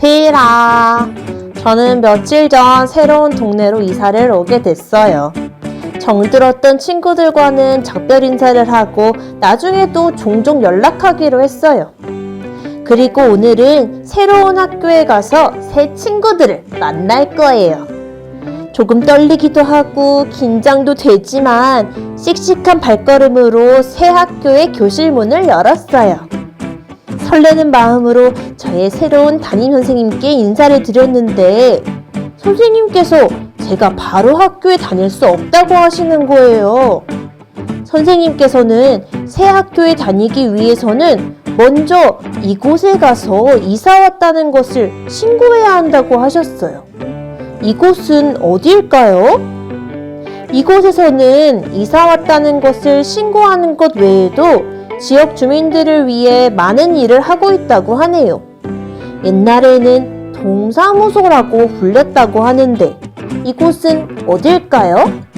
비라. 저는 며칠 전 새로운 동네로 이사를 오게 됐어요. 정들었던 친구들과는 작별 인사를 하고 나중에도 종종 연락하기로 했어요. 그리고 오늘은 새로운 학교에 가서 새 친구들을 만날 거예요. 조금 떨리기도 하고 긴장도 되지만 씩씩한 발걸음으로 새 학교의 교실 문을 열었어요. 설레는 마음으로 저의 새로운 담임 선생님께 인사를 드렸는데 선생님께서 제가 바로 학교에 다닐 수 없다고 하시는 거예요. 선생님께서는 새 학교에 다니기 위해서는 먼저 이곳에 가서 이사 왔다는 것을 신고해야 한다고 하셨어요. 이곳은 어디일까요? 이곳에서는 이사 왔다는 것을 신고하는 것 외에도 지역 주민들을 위해 많은 일을 하고 있다고 하네요. 옛날에는 동사무소라고 불렸다고 하는데 이곳은 어딜까요?